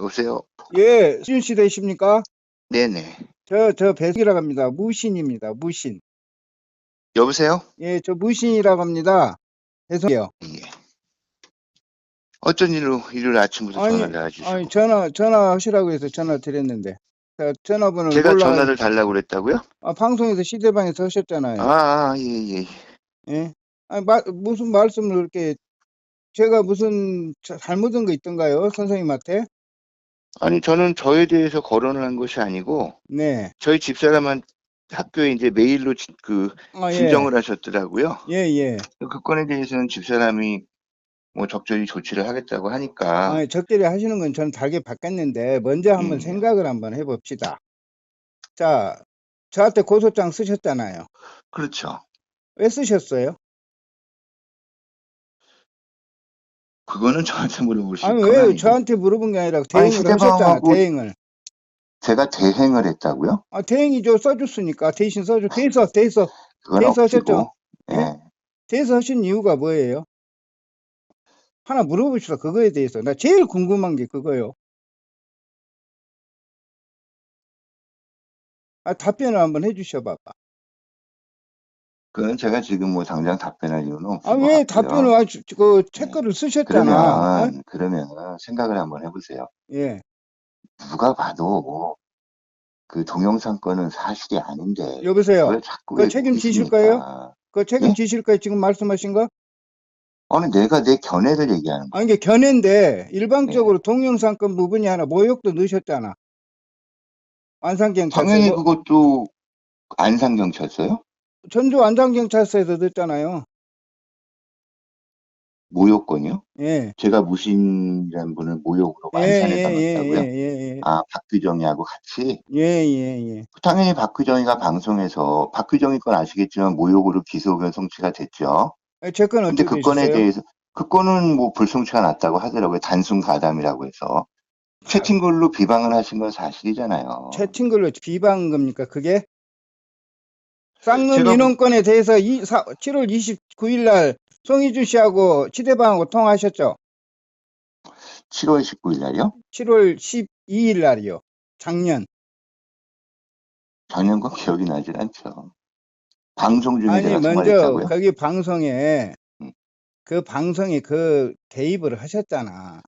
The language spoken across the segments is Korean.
여보세요? 예, 수준 씨 되십니까? 네네. 저, 저 배석이라고 합니다. 무신입니다. 무신. 여보세요? 예, 저 무신이라고 합니다. 배석이요. 예. 어쩐 일로 일요일 아침부터 아니, 전화를 해주시고 아니, 전화, 전화하시라고 해서 전화 드렸는데. 자, 전화번호 제가 몰라. 전화를 달라고 그랬다고요? 아, 방송에서 시대방에서 하셨잖아요. 아, 아, 예, 예. 예. 아니, 마, 무슨 말씀을 그렇게, 제가 무슨 자- 잘못한 거 있던가요? 선생님한테? 아니, 저는 저에 대해서 거론을 한 것이 아니고, 네. 저희 집사람한 학교에 이제 메일로 지- 그 아, 예. 진정을 하셨더라고요. 예, 예. 그 건에 대해서는 집사람이 뭐 적절히 조치를 하겠다고 하니까, 아, 적절히 하시는 건 저는 달게 받겠는데, 먼저 한번 음. 생각을 한번 해봅시다. 자, 저한테 고소장 쓰셨잖아요. 그렇죠. 왜 쓰셨어요? 그거는 저한테 물어보실 아니, 건 왜 아니고. 저한테 물어본 게 아니라 아니, 대행을 하셨잖아, 휴대폰하고- 대행을. 제가 대행을 했다고요? 아, 대행이죠. 써줬으니까. 대신 써줘. 대서, 대서, 그건 대해서. 하셨죠? 예. 대서 하신 이유가 뭐예요? 하나 물어봅시다. 그거에 대해서. 나 제일 궁금한 게 그거요. 아, 답변을 한번 해주셔 봐봐. 그건 제가 지금 뭐 당장 답변할 이유는 없을 아, 것왜 같고요. 답변을, 아, 저- 그, 책거를 쓰셨잖아. 어? 그러면 그러면 생각을 한번 해보세요. 예. 누가 봐도 그 동영상 건은 사실이 아닌데 여보세요. 그걸 자꾸 그거 왜 책임지실 믿으십니까? 거예요? 그 책임지실 거예요? 지금 말씀하신 거? 아니 내가 내 견해를 얘기하는 거야. 아니, 이게 견해인데, 일방적으로 네. 동영상권 부분이 하나 모욕도 넣으셨잖아. 안산경찰서. 당연히 뭐, 그것도 안산경찰서요? 전주 안산경찰서에서 넣었잖아요. 모욕건이요? 예. 제가 무신이라는 분을 모욕으로 예, 안산에 예, 예, 담았다고요? 예, 예, 아 박규정이하고 같이? 예, 예, 예. 당연히 박규정이가 방송에서 박규정이 건 아시겠지만 모욕으로 기소견 송치가 됐죠. 제건 근데 어떻게 그 건에 되셨어요? 대해서 그 건은 뭐 불송치가 났다고 하더라고요. 단순 가담이라고 해서 채팅글로 비방을 하신 건 사실이잖아요. 채팅글로 비방한 겁니까, 그게? 제가 그- 인원권에 대해서 이, 사, 7월 29일 날 송희준 씨하고 치대방하고 통화하셨죠? 7월 19일 날요? 7월 12일 날이요. 작년. 건 기억이 나질 않죠. 방송 중에 아니, 제가 먼저 통화했다고요? 거기 방송에 음. 그 방송에 그 개입을 하셨잖아.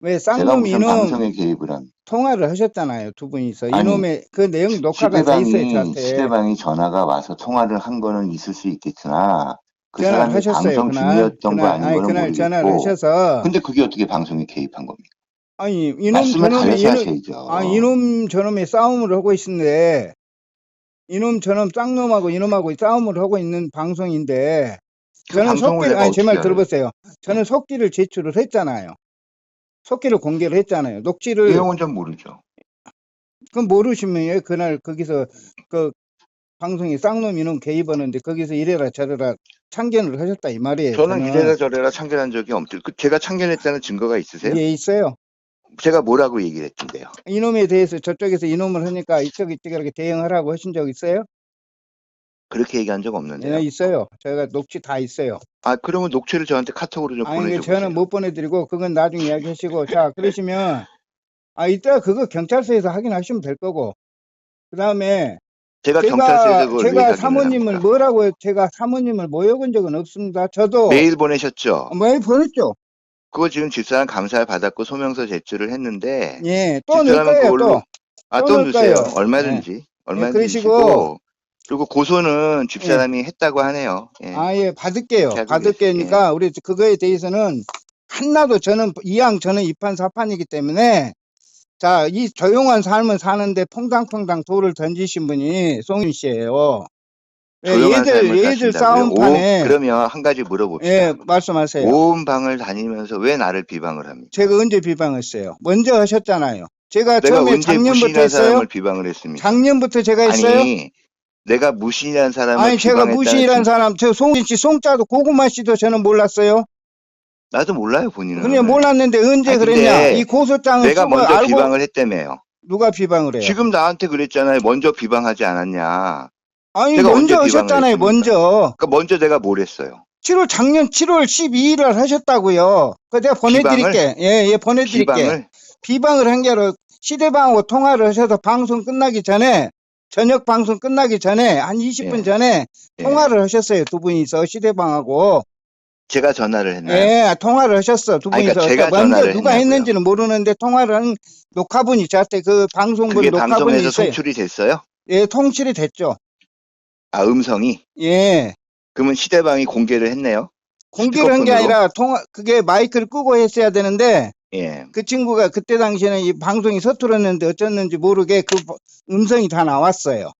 왜 제가 무슨 이놈 방송에 개입을 한 통화를 하셨잖아요. 두 분이서. 아니, 이놈의 그 내용 녹화가 돼 있어요, 시대방이 저한테. 시대방이 전화가 와서 통화를 한 거는 있을 수 있겠으나 그 전화를 사람이 하셨어요. 방송 그날, 중이었던 거 그날, 아닌 아니, 거는 그날 전화를 모르겠고 하셔서. 근데 그게 어떻게 방송에 개입한 겁니까? 아니, 이놈 말씀을 저놈의, 다르게 이놈, 하셔야죠. 아, 이놈 저놈의 싸움을 하고 있는데, 이놈 저놈 쌍놈하고 이놈하고 싸움을 하고 있는 방송인데, 그 저는 방송을 속기를, 내가 아니, 제 말 어떻게 들어보세요. 저는 속기를 제출을 했잖아요. 속기를 공개를 했잖아요. 녹취를, 내용은 좀 모르죠. 그럼 모르시면 왜 그날 거기서 그 방송에 쌍놈 이놈 개입하는데 거기서 이래라 저래라 참견을 하셨다 이 말이에요. 저는 이래라 저래라 참견한 적이 없죠. 그 제가 참견했다는 증거가 있으세요? 예, 있어요. 제가 뭐라고 얘기를 했던데요? 이놈에 대해서 저쪽에서 이놈을 하니까 이쪽 이쪽 이렇게 대응하라고 하신 적 있어요? 그렇게 얘기한 적 없는데요. 예, 있어요. 저희가 녹취 다 있어요. 아 그러면 녹취를 저한테 카톡으로 좀 아니, 보세요. 저는 못 보내드리고, 그건 나중에 이야기하시고, 자, 그러시면, 아, 이따 그거 경찰서에서 확인하시면 될 거고, 그 다음에, 제가, 경찰서에서 그걸 제가 사모님을? 뭐라고, 제가 사모님을 모여본 적은 없습니다. 저도, 메일 보내셨죠? 어, 메일 보냈죠? 그거 지금 집사람 감사를 받았고 소명서 제출을 했는데 예, 또 넣을 집사람은 거예요, 그걸로 또. 아 또 또 넣을 넣으세요. 거예요. 얼마든지 얼마든지 그러시고, 주시고 그리고 고소는 집사람이 했다고 하네요. 예. 아, 예, 받을게요. 잘 받을 게니까, 우리 그거에 대해서는, 하나도 저는, 이왕 저는 이판 사판이기 때문에, 자, 이 조용한 삶을 사는데 퐁당퐁당 돌을 던지신 분이 송윤 씨예요. 예, 조용한 얘들, 삶을 얘들 사신다고요? 싸움판에, 오, 그러면 한 가지 물어봅시다. 예, 말씀하세요. 온 방을 다니면서 왜 나를 비방을 합니까? 제가 언제 비방했어요? 먼저 하셨잖아요. 제가 내가 처음에 언제 작년부터 무신이라는 했어요? 사람을 비방을 했습니까? 작년부터 제가 했어요? 아니 내가 무신이라는 사람을 아니, 제가 비방했다는 무신이라는 증- 사람, 저 송진 씨, 송자도 고구마 씨도 저는 몰랐어요. 나도 몰라요 본인은. 그냥 몰랐는데 언제 아니, 근데 그랬냐? 이 고소장을 내가 쓰고 먼저 알고 비방을 했다며요. 누가 비방을 해요? 지금 나한테 그랬잖아요. 먼저 비방하지 않았냐. 아니 제가 먼저 언제 비방을 하셨잖아요. 했습니까? 먼저 그러니까 먼저 내가 뭘 했어요? 7월 작년 7월 12일을 하셨다고요. 그 내가 보내드릴게. 비방을? 예, 예, 보내드릴게. 비방을 비방을 한게 아니라 시대방하고 통화를 하셔서 방송 끝나기 전에 저녁 방송 끝나기 전에 한 20분 예. 전에 예. 통화를 하셨어요 두 분이서 시대방하고 제가 전화를 했나요? 예 통화를 하셨어 두 아니, 분이서 그러니까 제가 먼저 전화를 누가 했냐고요. 했는지는 모르는데 통화를 한 녹화분이 저한테 그 방송분 그게 녹화분이 방송에서 있어요 송출이 됐어요? 예 통칠이 됐죠 아, 음성이? 예 그러면 시대방이 공개를 했네요? 공개를 한 게 스피커폰으로? 아니라 통화 그게 마이크를 끄고 했어야 되는데 예. 그 친구가 그때 당시에는 이 방송이 서툴었는데 어쩌는지 모르게 그 음성이 다 나왔어요.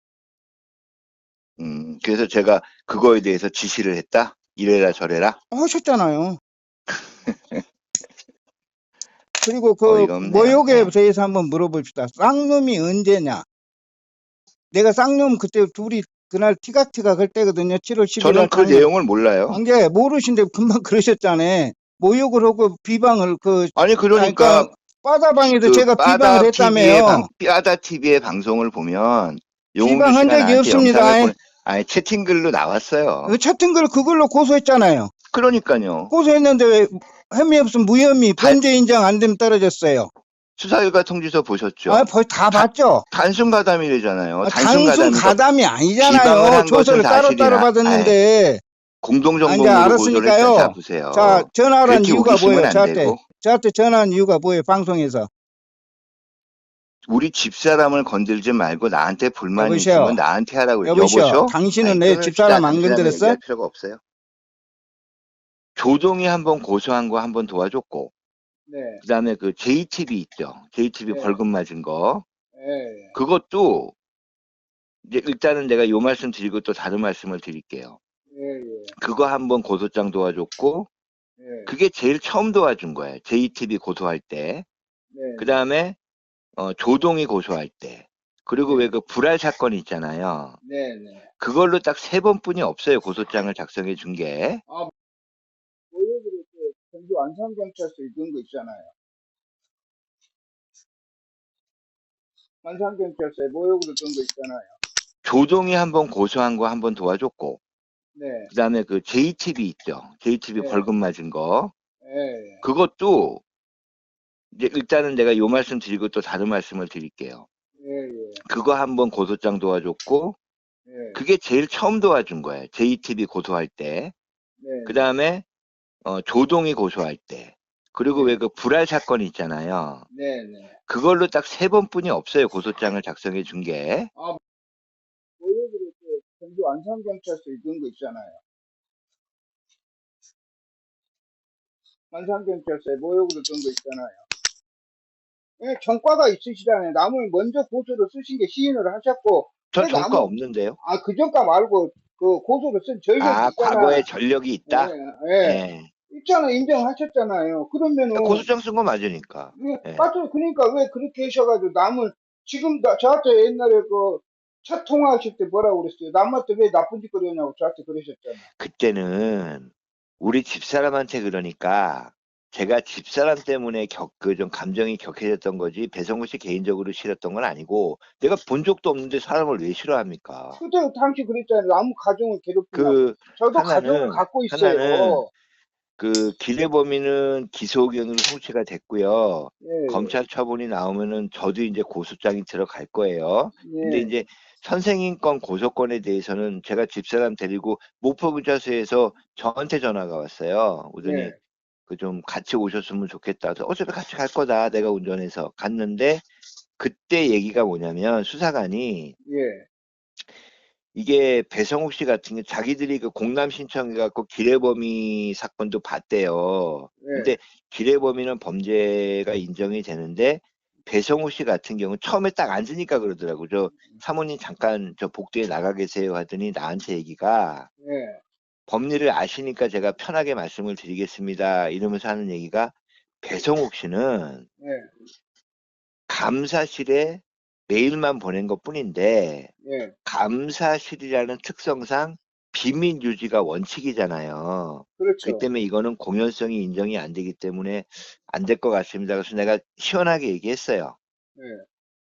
음, 그래서 제가 그거에 대해서 지시를 했다? 이래라 저래라? 하셨잖아요. 그리고 그 어이가 없네요. 모욕에 네. 대해서 한번 물어봅시다. 쌍놈이 언제냐? 내가 쌍놈 그때 둘이 그날 티각티각 할 때거든요. 7월 11일. 저는 그 내용을 몰라요. 이게 모르신데 금방 그러셨잖아요. 모욕을 하고 비방을 그 아니, 그러니까, 빠다방에도 그 제가 비방을 TV의 했다며요. 방, 빠다 TV의 방송을 보면 용웅주 비방한 씨가 적이 나한테 없습니다. 영상을 보내- 아니 채팅글로 나왔어요. 그 채팅글 그걸로 고소했잖아요. 그러니까요. 고소했는데 왜 혐의 없음 무혐의 발- 범죄 인정 안 되면 떨어졌어요. 수사일과 통지서 보셨죠? 아, 벌다 봤죠. 단순 가담이래잖아요. 아, 단순 단순 가담 가담이 아니잖아요. 한 조서를 것은 따로 따로 사실이나- 받았는데 공동정보로 아, 이제 고소를 알았으니까요. 자 보세요. 자 전화를 한 그렇게 이유가 우기시면 뭐예요? 안 저한테 되고. 저한테 전화한 이유가 뭐예요? 방송에서 우리 집사람을 건들지 말고 나한테 불만이 여보세요? 있으면 나한테 하라고 그래요. 여보시오. 당신은 아니, 내 끊읍시다. 집사람 안 건드렸어? 얘기할 필요가 없어요. 조동이 한 번 고소한 거 한 번 도와줬고 네. 그다음에 그 JTB 있죠. JTB 네. 벌금 맞은 거 예. 그것도 이제 일단은 내가 요 말씀 드리고 또 다른 말씀을 드릴게요. 예. 그거 한 번 고소장 도와줬고 예. 그게 제일 처음 도와준 거예요. JTB 고소할 때. 네. 그 다음에 어, 조동이 고소할 때. 그리고 왜 그 불알 사건 있잖아요. 네. 네. 그걸로 딱 세 번뿐이 없어요. 고소장을 작성해 준 게. 그 전주 안산경찰서 이런 거 있잖아요. 안산경찰서에 모욕으로 든거 있잖아요. 조동이 한 번 고소한 거 한 번 도와줬고 네. 그 다음에 그 JTB 있죠. JTB 네. 벌금 맞은 거. 예. 그것도 이제 일단은 내가 요 말씀 드리고 또 다른 말씀을 드릴게요. 예. 예. 그거 한번 고소장 도와줬고 예. 그게 제일 처음 도와준 거예요. JTB 고소할 때. 네. 그 다음에 어, 조동이 고소할 때. 그리고 왜 그 불알 사건 있잖아요. 네. 네. 그걸로 딱 세 번뿐이 없어요. 고소장을 작성해 준 게. 모욕으로 그 전주 안산경찰서 이런 거 있잖아요. 안산경찰서에 모욕으로 든거 있잖아요. 예, 전과가 있으시잖아요. 남을 먼저 고소를 쓰신 게 시인을 하셨고, 전 그래도 전과 아무- 없는데요. 아, 그 전과 말고, 그 고소를 쓴 전력이 아, 있잖아요. 과거에 전력이 있다? 예, 예. 예. 있잖아, 인정하셨잖아요. 그러면은, 고소장 쓴 거 맞으니까. 예, 예. 맞죠. 그러니까 왜 그렇게 하셔가지고 남을, 지금 나, 저한테 옛날에 그, 차 통화하실 때 뭐라고 그랬어요? 남한테 왜 나쁜 짓 거리냐고 저한테 그러셨잖아요. 그때는 우리 집사람한테 그러니까 제가 집사람 때문에 격, 그좀 감정이 격해졌던 거지 배성우 씨 개인적으로 싫었던 건 아니고 내가 본 적도 없는데 사람을 왜 싫어합니까? 그때 당시 그랬잖아요. 남의 가정을 괴롭히냐고. 그, 저도 하나는- 가정을 갖고 있어요. 하나는 그 기대 범인은 기소 의견으로 송치가 됐고요. 예, 검찰 처분이 나오면은 저도 이제 고소장이 들어갈 거예요. 예, 근데 이제 선생님권 고소권에 대해서는 제가 집사람 데리고 목포경찰서에서 저한테 전화가 왔어요. 오더니 예, 그좀 같이 오셨으면 좋겠다. 그래서 어차피 같이 갈 거다. 내가 운전해서 갔는데 그때 얘기가 뭐냐면 수사관이 예, 이게 배성욱 씨 같은 게 자기들이 그 공람 신청해 갖고 기레범이 사건도 봤대요. 예. 근데 기레범이는 범죄가 인정이 되는데 배성우 씨 같은 경우는 처음에 딱 앉으니까 그러더라고. 저 사모님 잠깐 저 복도에 나가 계세요 하더니 나한테 얘기가 예, 법리를 아시니까 제가 편하게 말씀을 드리겠습니다. 이러면서 하는 얘기가 배성욱 씨는 예, 감사실에 메일만 보낸 것 뿐인데 예, 감사실이라는 특성상 비밀 유지가 원칙이잖아요. 그렇죠. 그렇기 때문에 이거는 공연성이 인정이 안 되기 때문에 안 될 것 같습니다. 그래서 내가 시원하게 얘기했어요. 예,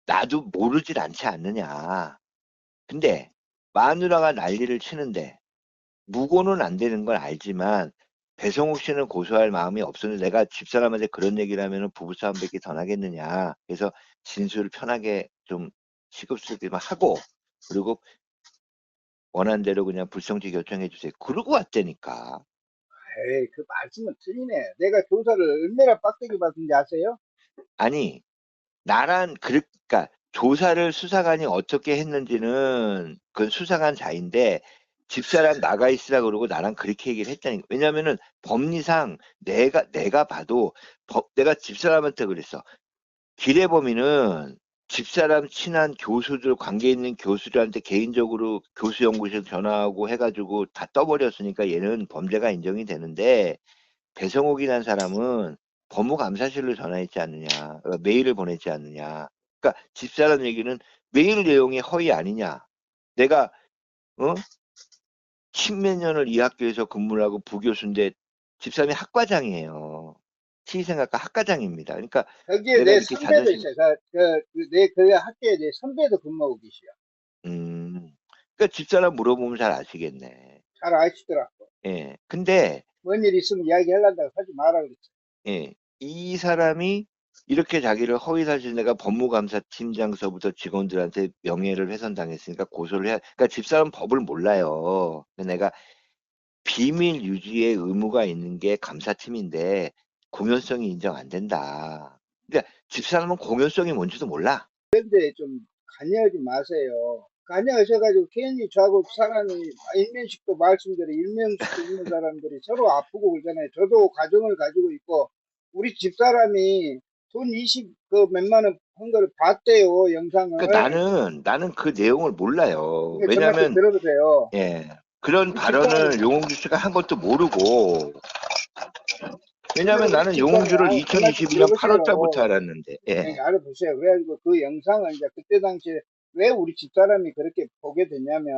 나도 모르질 않지 않느냐. 근데 마누라가 난리를 치는데 무고는 안 되는 걸 알지만 배성욱 씨는 고소할 마음이 없었는데 내가 집사람한테 그런 얘기를 하면은 부부싸움 밖에 더 나겠느냐. 그래서 진술을 편하게 좀 시급스럽게만 하고 그리고 원한 대로 그냥 불성지 결정해 주세요. 그러고 왔다니까. 에이, 그 말씀은 틀리네. 내가 조사를 얼마나 빡세게 받은지 아세요? 아니 나란 그러니까 조사를 수사관이 어떻게 했는지는 그건 수사관 자인데 집사람 나가 있으라 그러고 나랑 그렇게 얘기를 했다니까. 왜냐면은 법리상 내가 내가 봐도 법 내가 집사람한테 그랬어. 기대범인은 집사람 친한 교수들 관계 있는 교수들한테 개인적으로 교수 연구실 전화하고 해가지고 다 떠버렸으니까 얘는 범죄가 인정이 되는데 배성욱이라는 사람은 법무감사실로 전화했지 않느냐, 어, 메일을 보냈지 않느냐. 그러니까 집사람 얘기는 메일 내용이 허위 아니냐. 내가 어 십몇 년을 이 학교에서 근무를 하고 부교수인데 집사람이 학과장이에요. 치의생각과 학과장입니다. 그러니까 거기에 내 선배도 자존심- 있어요. 그, 그, 그, 내, 그 학교에 내 선배도 근무하고 계시요. 음, 그러니까 집사람 물어보면 잘 아시겠네. 잘 아시더라고. 예. 근데 뭔 일 있으면 이야기 하려다가 하지 마라 그랬지. 예, 이 사람이 이렇게 자기를 허위사실 내가 법무감사팀장서부터 직원들한테 명예를 훼손당했으니까 고소를 해야, 그러니까 집사람 법을 몰라요. 내가 비밀 유지의 의무가 있는 게 감사팀인데 공연성이 인정 안 된다. 그러니까 집사람은 공연성이 뭔지도 몰라. 근데 좀 관여하지 마세요. 관여하셔가지고 괜히 저하고 사람이 일면식도 말씀대로 일면식도 있는 사람들이 서로 아프고 그러잖아요. 저도 가정을 가지고 있고 우리 집사람이 돈 20, 그 몇만 원 한 거를 봤대요, 영상을. 그러니까 나는 나는 그 내용을 몰라요. 저 말씀 왜냐면 들어보세요. 예. 그런 발언을 용홍주 씨가 한 것도 모르고. 왜냐면 나는 용홍주를 2022년 8월 달부터 알았는데. 예. 네, 알아보세요. 그래가지고 그 영상을 이제 그때 당시에 왜 우리 집사람이 그렇게 보게 됐냐면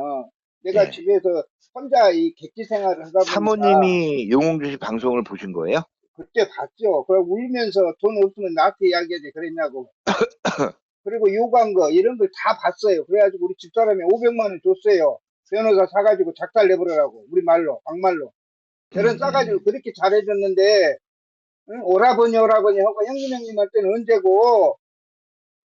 내가 네. 집에서 혼자 이 객지 생활을 하다 보니까 사모님이 용홍주 씨 방송을 보신 거예요? 그때 봤죠. 그래 울면서 돈 없으면 나한테 이야기하지 그랬냐고. 그리고 요구한 거 이런 걸 다 봤어요. 그래가지고 우리 집사람이 500만 원 줬어요. 변호사 사가지고 작달 내버리라고 우리 말로 막말로. 저런 음. 싸가지고 그렇게 잘해줬는데 응? 오라버니 오라버니 하고 형님 형님 할 때는 언제고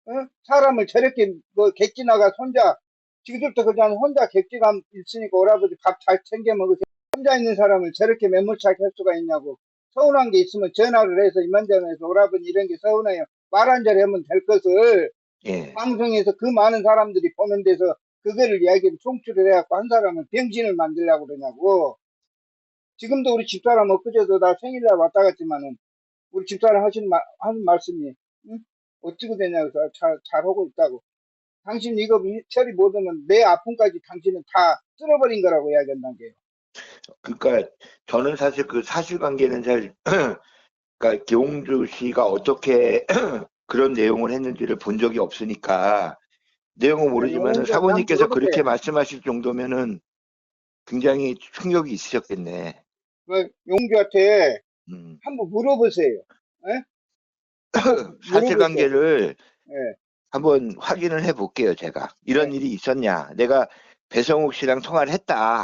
응? 사람을 저렇게 뭐 객지 나가 혼자 지금부터 그냥 혼자 객지감 있으니까 오라버니 밥 잘 챙겨 먹으세요. 혼자 있는 사람을 저렇게 매몰차게 할 수가 있냐고 서운한 게 있으면 전화를 해서 이만저만해서 오라버니 이런 게 서운해요. 말 한 자리 하면 될 것을 예. 방송에서 그 많은 사람들이 보는 데서 그거를 이야기를 총출을 해갖고 한 사람은 병신을 만들려고 그러냐고. 지금도 우리 집사람 엊그제도 나 생일날 왔다 갔지만은 우리 집사람 하신, 마- 하는 말씀이 응? 어찌고 되냐고 잘, 잘하고 있다고. 당신 이거 이- 처리 못하면 내 아픔까지 당신은 다 쓸어버린 거라고 이야기한다는 게요. 그러니까 저는 사실 그 사실관계는 잘 그러니까 기홍주 씨가 어떻게 그런 내용을 했는지를 본 적이 없으니까 내용은 모르지만 용홍주 사모님께서 그렇게. 말씀하실 정도면은 굉장히 충격이 있으셨겠네. 그 용주한테 음. 한번 물어보세요. 사실관계를 예. 한번 확인을 해볼게요, 제가. 이런 네. 일이 있었냐. 내가 배성욱 씨랑 통화를 했다.